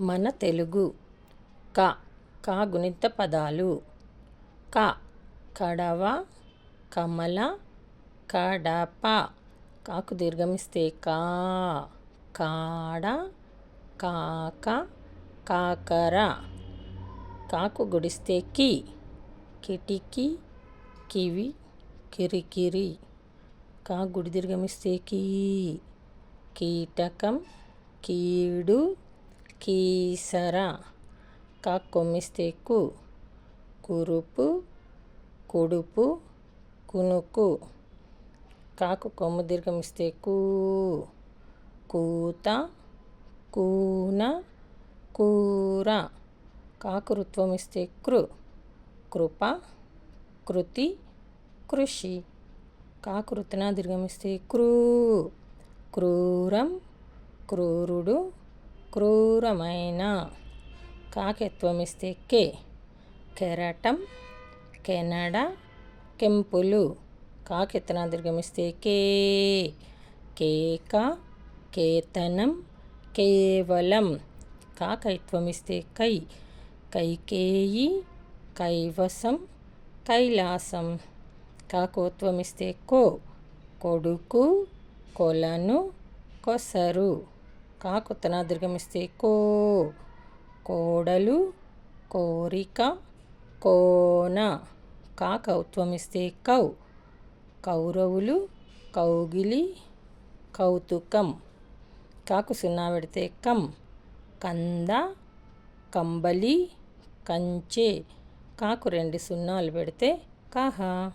మన తెలుగు. క కా గుణిత పదాలు. క కడవ కమల కడప. కాకు దీర్ఘమిస్తే కా కాడ కాక కాకర. కాకు గుడిస్తే కి కిటికీ కివి కిరికిరి. కా గుడి దీర్ఘమిస్తే కీ కీటకం కీడు కీసర కా కొమ్మిస్తే కు కురుపు కుడుపు కునుకు కాకు కొమ్ము దీర్ఘమిస్తే కూ కూత కూన కూర కాకు రుత్వం ఇస్తే కృ కృప కృతి కృషి కాకు రుతనా దీర్ఘమిస్తే క్రూ క్రూరం క్రూరుడు క్రూరమైన కాకెత్వమిస్తే కే? కెరటం కెనడ కెంపులు. కాకెత్తన దీర్ఘమిస్తే కే? కేక కేతనం కేవలం. కాకైత్వమిస్తే కై? కైకేయి కైవసం కైలాసం. కాకోత్వమిస్తే కో? కొడుకు కొలను కొసరు. కాకుత్తన దీర్ఘమిస్తే కో కోడలు కోరిక కోన. కాకౌత్వమిస్తే కౌ కౌరవులు కౌగిలి కౌతుకం. కాకు సున్నా పెడితే కం కంద కంబలి కంచె. కాకు రెండు సున్నాలు పెడితే కాహా.